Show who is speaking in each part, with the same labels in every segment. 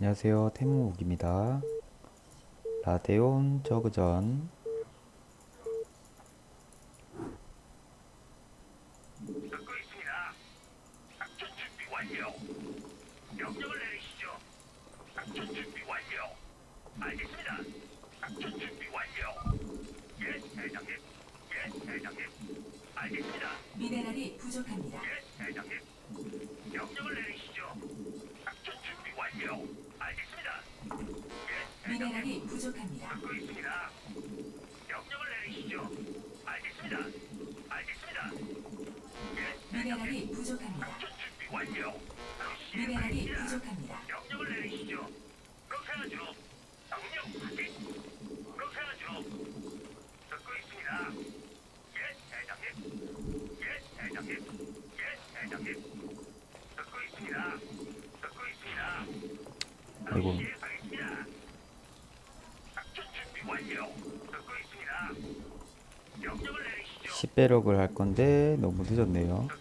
Speaker 1: 안녕하세요. 태무욱입니다. 라데온 저그전
Speaker 2: 듣고 있습니다. 명령을 내리시죠. 알겠습니다. 알겠습니다. 예, 대장님.
Speaker 3: 미네랄이 부족합니다.
Speaker 2: 작전 준비 완료. 바로
Speaker 3: 미네랄이
Speaker 2: 시행하겠습니다.
Speaker 3: 부족합니다.
Speaker 2: 명령을 내리시죠. 그렇게 하죠. 명령 확인. 그렇게 하죠. 듣고 있습니다. 예, 대장님. 예, 대장님. 예, 대장님. 듣고 있습니다. 듣고 있습니다. 바로
Speaker 1: 아이고. 10배럭을 할 건데 너무 늦었네요.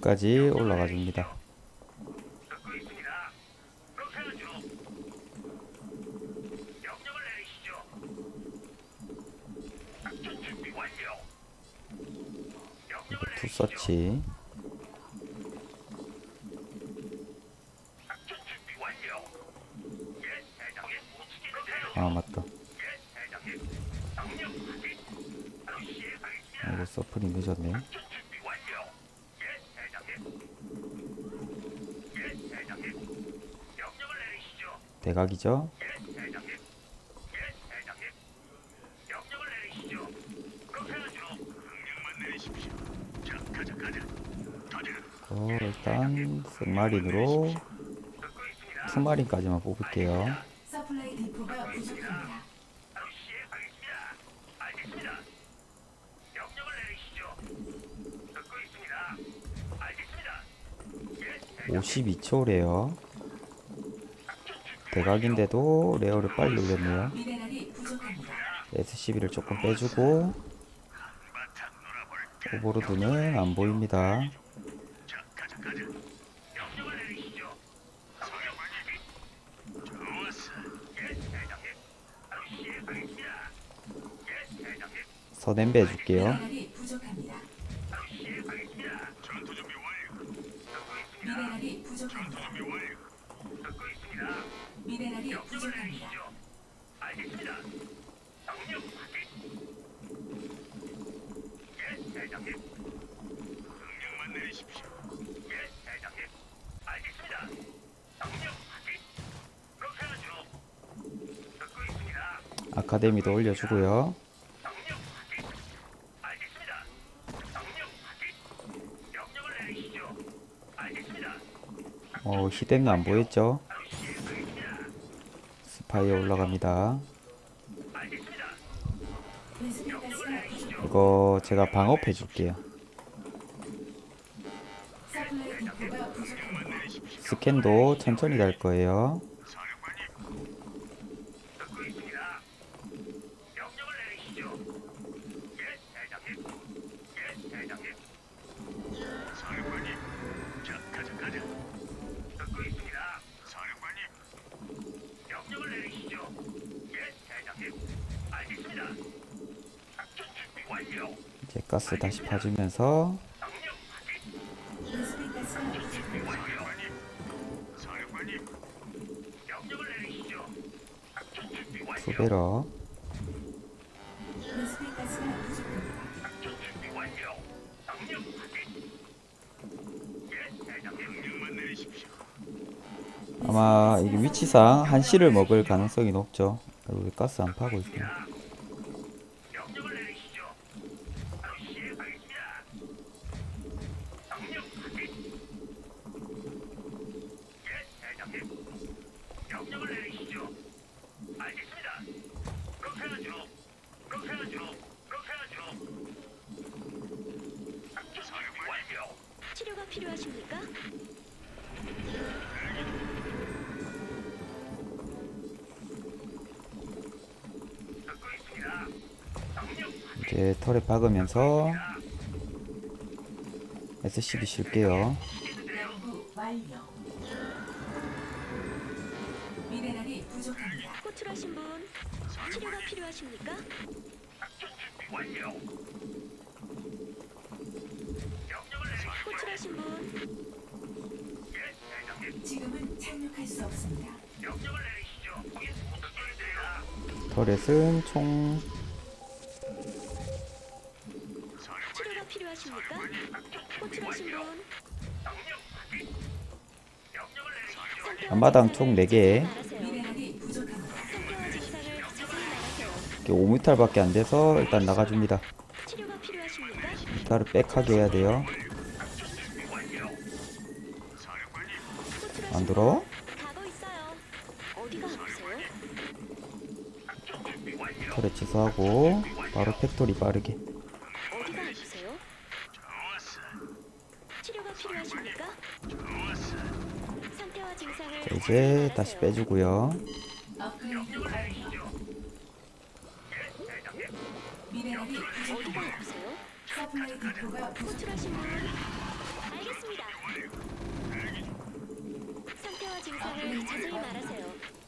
Speaker 1: 끝까지 올라가 줍니다.
Speaker 2: 하죠.
Speaker 1: 아 맞다. 이거 서플이 늦었네.
Speaker 2: 가자.
Speaker 1: 어, 일단
Speaker 2: 있습니다.
Speaker 1: 투마린까지만 뽑을게요.
Speaker 2: 대장님.
Speaker 1: 52초래요. 대각인데도 레어를 빨리 올렸네요. SCB를 조금 빼주고 오버로드는 안 보입니다.
Speaker 2: 가자. 명
Speaker 3: 미네랄이 부족합니다.
Speaker 2: 내리시죠. 알겠습니다. 명령 확인. 예, 대장님. 명령만 내리십시오. 예, 대장님. 알겠습니다. 명령 확인. 그렇게 하죠. 듣고 있습니다.
Speaker 1: 아카데미도 올려주고요.
Speaker 2: 명령 확인. 알겠습니다. 명령 확인. 명령을 내리시죠. 알겠습니다.
Speaker 1: 어, 히덴은 안 보였죠?
Speaker 2: 바로 시행하겠습니다.
Speaker 1: 스파이어 올라갑니다. 이거 제가 방어해 줄게요. 스캔도 천천히 달 거예요.
Speaker 2: 료. 명령 명령만 내리십시오.
Speaker 1: 아마 이게 위치상 한시를 먹을 가능성이 높죠. 여기 가스 안 파고 있어 이제 털에 박으면서 SCB
Speaker 3: 완료. 미네랄이 부족합니다.
Speaker 4: 호출하신 분 치료가 필요하십니까? 호출하신 분.
Speaker 3: 지금은 착륙할 수 없습니다.
Speaker 1: 터렛은 총
Speaker 4: 필요하십니까? 호출하신 분
Speaker 1: 앞마당 총
Speaker 4: 자세히
Speaker 1: 4개
Speaker 4: 말하세요.
Speaker 3: 미네랄이 부족합니다.
Speaker 4: 상태와 증상을 자세히 말하세요.
Speaker 1: 이렇게 5m밖에 안 돼서 일단 나가줍니다.
Speaker 4: 치료가 필요하십니까?
Speaker 1: 미터를 빽하게 해야 돼요.
Speaker 4: 호출하신
Speaker 1: 안 들어?
Speaker 4: 분 가고 있어요. 어디가 아프세요?
Speaker 1: 터렛 취소하고 바로 팩토리 빠르게.
Speaker 4: 어디가 아프세요? 치료가 필요하십니까? 상태와
Speaker 1: 이제 다시. 빼주고요.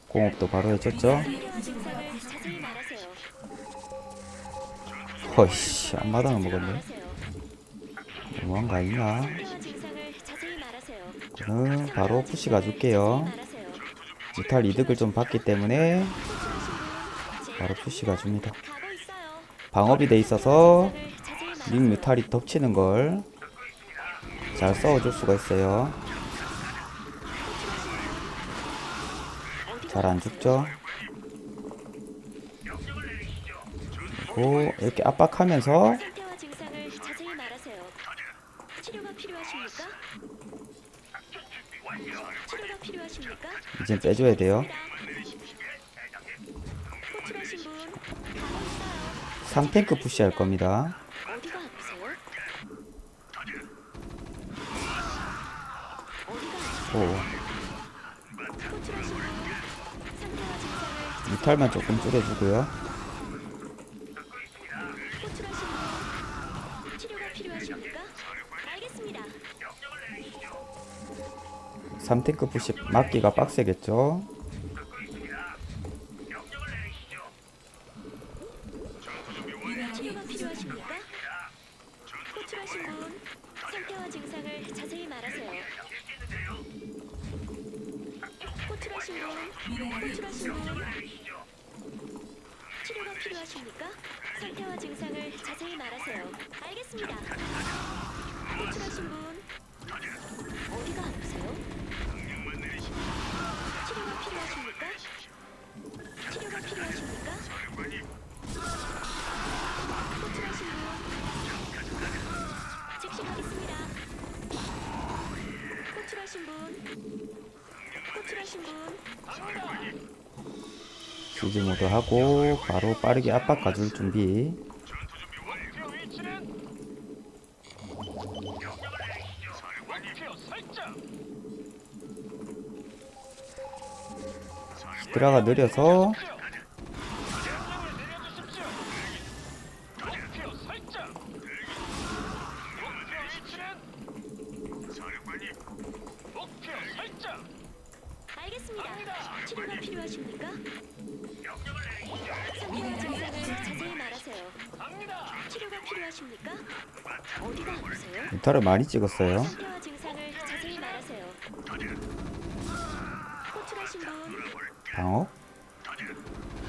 Speaker 1: 공업도 바로 해줬죠. 허이씨 앞마당을 먹었네.
Speaker 4: 말하세요.
Speaker 1: 너무한 거 아니냐.
Speaker 4: 증상을 자세히 말하세요.
Speaker 1: 저는 바로 푸시 가줄게요. 뮤탈 이득을 좀 받기 때문에 바로 푸시 가 줍니다.
Speaker 4: 가고 있어요.
Speaker 1: 방업이 돼 있어서 링. 뮤탈이 덮치는 걸잘 써줄 수가 있어요. 잘 안 죽죠? 그리고 이렇게 압박하면서
Speaker 4: 상태와 증상을 자세히 말하세요. 치료가 필요하십니까? 치료가 필요하십니까?
Speaker 1: 이젠 빼줘야 돼요.
Speaker 4: 호출하신 분 가고 있어요.
Speaker 1: 3탱크 푸시할 겁니다. 오, 뮤탈만 조금 줄여주고요. 3탱크 푸시 막기가 빡세겠죠? 시즈 모드 하고 바로 빠르게 압박 가줄 준비. 히드라가 느려서
Speaker 4: 알겠습니다. 치료가 필요하십니까? 필요하십니까? 어디가 아프세요?
Speaker 1: 뮤탈을 많이 찍었어요.
Speaker 4: 증상을 자세히 말하세요. 호출하신 분
Speaker 1: 방어?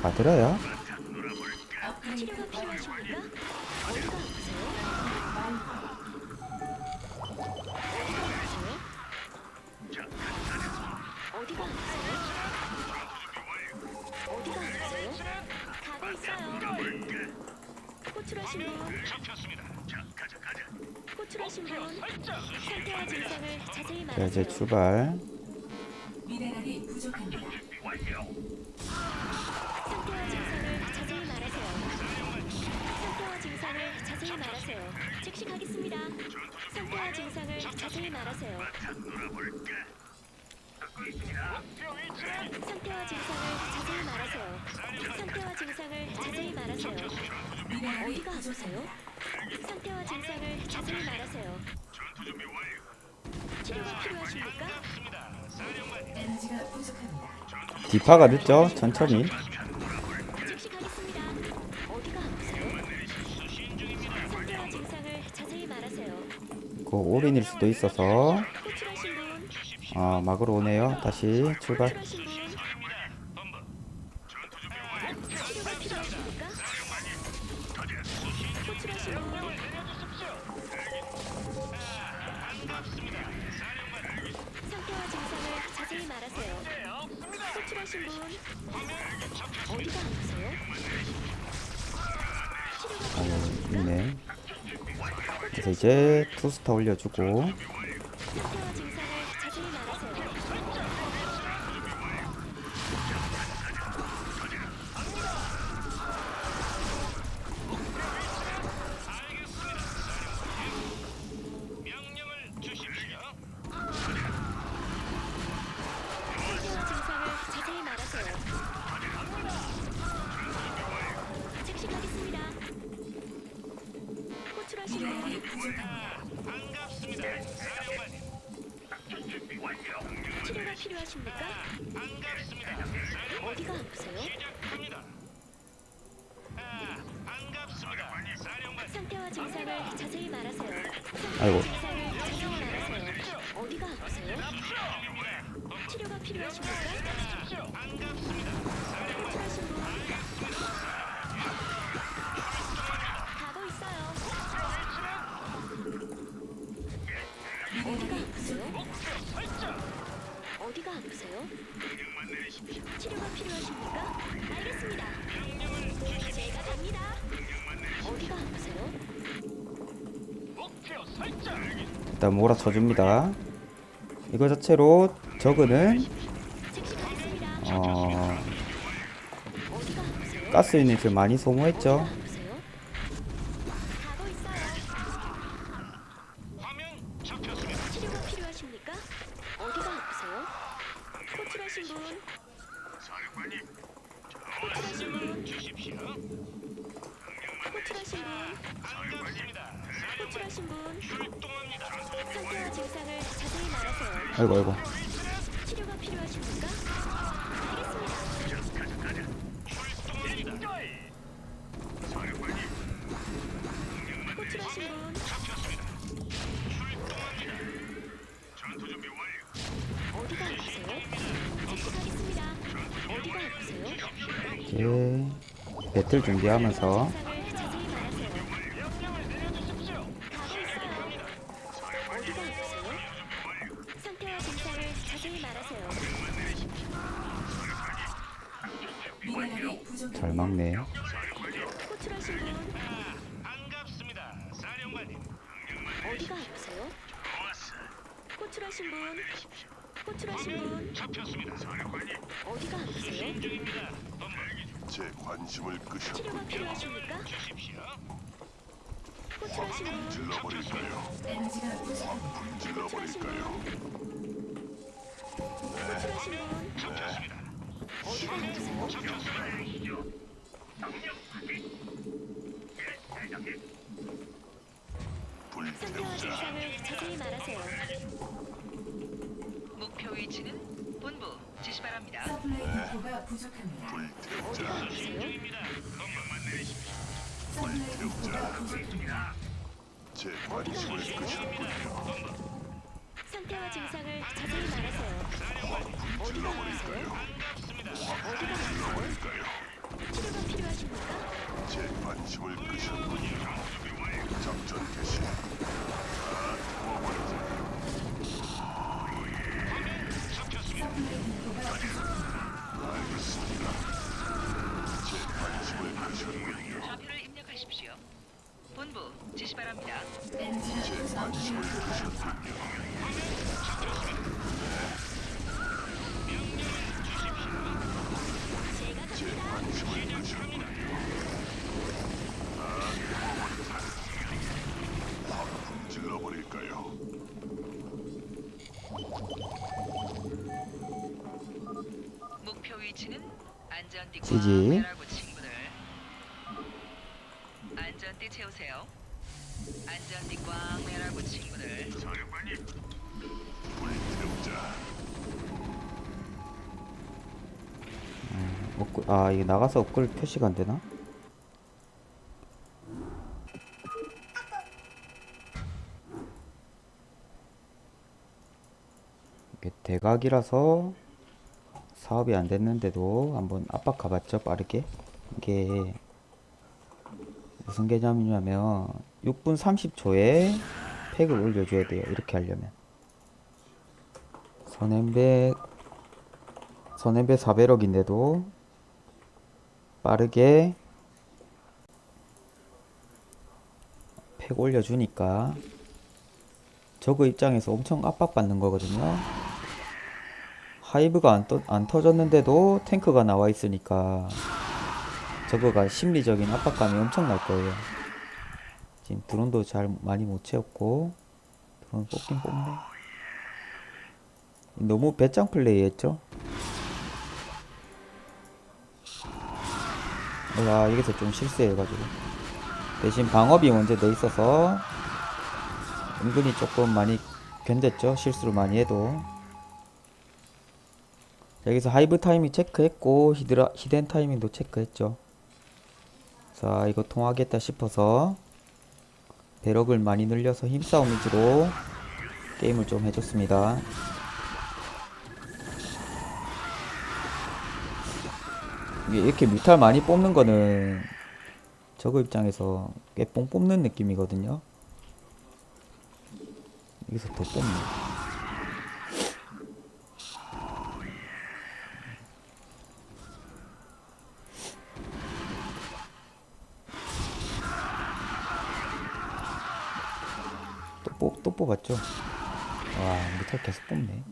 Speaker 1: 가드라야?
Speaker 4: 신 분,
Speaker 2: 잡혔습니다. 자, 가자, 가자.
Speaker 4: 호출하 신 분, 상태와 증상을 자세히
Speaker 1: 자
Speaker 4: 말하세요.
Speaker 1: 이제 출발
Speaker 3: 미네랄이 부족합니다.
Speaker 2: 완료.
Speaker 4: 상태와 증상을 자세히 말하세요. 상태와 증상을 자세히 말하세요. 즉시 가겠습니다. 상태와 증상을 자세히 말하세요.
Speaker 2: 바탕 놀아볼까? 듣고 있습니다. 목표 위치는
Speaker 4: 상태와 증상을 자세히 말하세요. 상태와 증상을 자세히 말하세요. 어디가 아프세요? 상태와 증상을 자세히 말하세요.
Speaker 2: 전투 준비 완료.
Speaker 4: 치료가 필요하십니까?
Speaker 2: 반갑습니다.
Speaker 3: 에너지가 부족합니다.
Speaker 1: 디파가 늦죠 천천히
Speaker 4: 즉시 가겠습니다. 어디가 아프세요?
Speaker 2: 수신 중입니다.
Speaker 4: 상태와 증상을 자세히 말하세요.
Speaker 1: 그 올인일 수도 있어서
Speaker 4: 호출하신 분,
Speaker 1: 아 막으러 오네요 다시 출발
Speaker 4: 호출하신 호출하신 분, 어디가 아프세요?
Speaker 1: 아유 있네 그래서 이제 투스타 올려주고
Speaker 3: 부족합니다.
Speaker 2: 반갑습니다. 사령관님. 완료.
Speaker 4: 치료가 필요하십니까?
Speaker 2: 반갑습니다.
Speaker 4: 어디가 아프세요?
Speaker 2: 시작합니다. 아, 반갑습니다. 사령관님.
Speaker 4: 상태와 증상을 자세히 말하세요.
Speaker 1: 아이고.
Speaker 4: 증상을 자세히 말하세요. 어디가 아프세요? 치료가 필요하십니까? 호출하신 어디가 아프세요? 치료가 필요하십니까? 알겠습니다. 제가 갑니다. 어디가 아프세요?
Speaker 2: 목표 설정.
Speaker 1: 일단 몰아쳐줍니다 이거 자체로 저그는
Speaker 4: 즉시 가겠습니다.
Speaker 1: 어? 가스 유닛을 많이 소모했죠
Speaker 4: 어디가 아프세요? 가고 있어요.
Speaker 2: 화면 잡혔습니다.
Speaker 4: 치료가 필요하십니까? 어디가 아프세요? 호출하신 분,
Speaker 2: 사령관님.
Speaker 4: 호출하신 분,
Speaker 2: 주십시오.
Speaker 4: 호출하신 분. 상태와 증상을 자세히 말하세요.
Speaker 1: 아이고 아이고
Speaker 4: 치료가 필요하십니까? 알겠습니다.
Speaker 2: 출동합니다. 사령관님.
Speaker 4: 호출하신 분. 어디가 아프세요? 즉시 가겠습니다. 어디가 아프세요?
Speaker 1: 이제 배틀 준비하면서 잘 막네
Speaker 4: 호출하신 분,
Speaker 2: 반갑습니다. 사령관님.
Speaker 4: 어디가 아프세요?
Speaker 2: 좋았어.
Speaker 4: 호출하신 분, 호출하신 분,
Speaker 2: 잡혔습니다. 사령관님.
Speaker 4: 어디가 아프세요?
Speaker 2: 중입니다.
Speaker 5: 제 관심을 끄셨
Speaker 4: 치료가 필요하십니까?
Speaker 2: 주십시오.
Speaker 4: 호출하신 분,
Speaker 5: 질러버릴까요? 질러버릴까요?
Speaker 4: 호출하신 분,
Speaker 2: 잡혔습니다.
Speaker 5: 불태우자
Speaker 4: 증상을 자세히 말하세요.
Speaker 6: 목표 위치는 본부 지시 바랍니다.
Speaker 3: 서플라이 디포가 부족합니다.
Speaker 5: 불태우자?
Speaker 3: 서플라이 디포가 부족합니다.
Speaker 5: 제 관심을 끄셨군요.
Speaker 4: 상태와 증상을 자세히 말하세요. 어디가 아프세요? 어디가 아프세요? 치료가 필요하십니까?
Speaker 5: 제 관심을 끄셨군요. 작전 개시.
Speaker 6: 바랍니다.
Speaker 3: 엔진 구성
Speaker 5: 관심을
Speaker 3: 완료.
Speaker 5: 끄셨군요.
Speaker 4: 제가
Speaker 5: 제
Speaker 4: 갑니다.
Speaker 5: 관심을 끄셨군요. 아, 해보겠다. 확 불질러버릴까요?
Speaker 6: 목표 위치는 안전띠
Speaker 1: 지지.
Speaker 6: 꽝매라고 친구들. 안전띠 채우세요. 안전띠 꽝매라고 친구들.
Speaker 2: 사령관님,
Speaker 5: 불태우자.
Speaker 1: 업글, 아 이게 나가서 업글 표시가 안 되나? 이게 대각이라서 사업이 안 됐는데도 한번 압박 가봤죠 빠르게 이게 무슨 개념이냐면 6분 30초에 팩을 올려줘야 돼요 이렇게 하려면 선행배 선행배 400억인데도 빠르게 팩 올려주니까 저그 입장에서 엄청 압박받는 거거든요. 하이브가 안, 떠, 안 터졌는데도 탱크가 나와 있으니까 저거가 심리적인 압박감이 엄청 날 거예요. 지금 드론도 잘 많이 못 채웠고 드론 뽑긴 뽑네. 너무 배짱 플레이 했죠? 내가 여기서 좀 실수해가지고 대신 방업이 먼저 돼 있어서 은근히 조금 많이 견뎠죠 실수를 많이 해도 여기서 하이브 타이밍 체크했고 히드라 히덴 타이밍도 체크했죠 자 이거 통하겠다 싶어서 배럭을 많이 늘려서 힘싸움 위주로 게임을 좀 해줬습니다 이렇게 뮤탈 많이 뽑는 거는 저거 입장에서 꽤 뽕 뽑는 느낌이거든요. 여기서 더 뽑네. 뽑, 또 뽑았죠. 와, 뮤탈 계속 뽑네.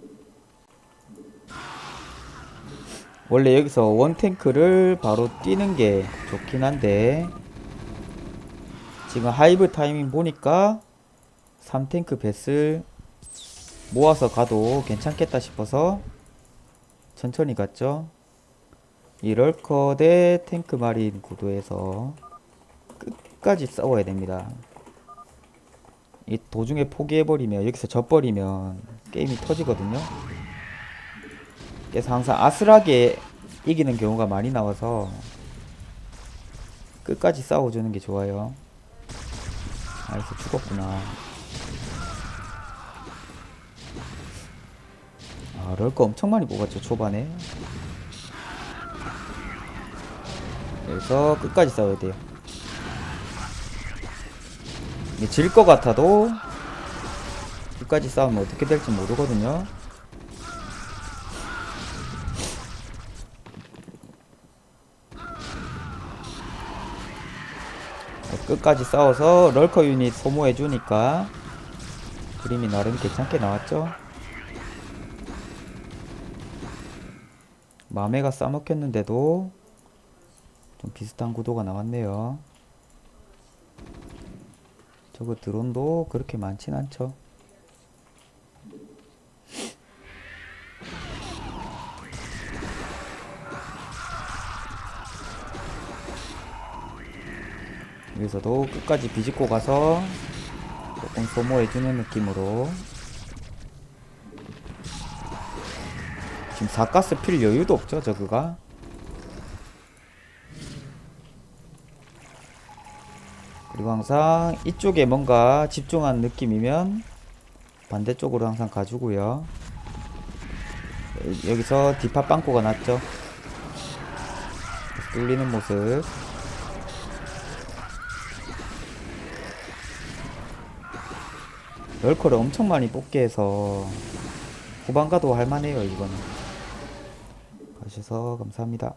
Speaker 1: 원래 여기서 원탱크를 바로 뛰는 게 좋긴 한데 지금 하이브 타이밍 보니까 3탱크 뱃을 모아서 가도 괜찮겠다 싶어서 천천히 갔죠 이 럴커 대 탱크 마린 구도에서 끝까지 싸워야 됩니다 이 도중에 포기해버리면 여기서 져버리면 게임이 터지거든요 그래서 항상 아슬하게 이기는 경우가 많이 나와서 끝까지 싸워주는 게 좋아요. 아, 여기서 죽었구나. 아, 럴거 엄청 많이 뽑았죠, 초반에. 여기서 끝까지 싸워야 돼요. 질 것 같아도 끝까지 싸우면 어떻게 될지 모르거든요. 끝까지 싸워서 럴커 유닛 소모해 주니까 그림이 나름 괜찮게 나왔죠 마메가 싸먹혔는데도 좀 비슷한 구도가 나왔네요 저거 드론도 그렇게 많진 않죠. 여기서도 끝까지 비집고 가서 조금 소모해주는 느낌으로. 지금 4가스 필 여유도 없죠 저그가 항상 이쪽에 뭔가 집중한 느낌이면 반대쪽으로 항상 가주고요. 여- 여기서 디파 빵꾸가 났죠. 뚫리는 모습. 럴커를 엄청 많이 뽑게 해서 후반 가도 할만해요 이거는. 가셔서 감사합니다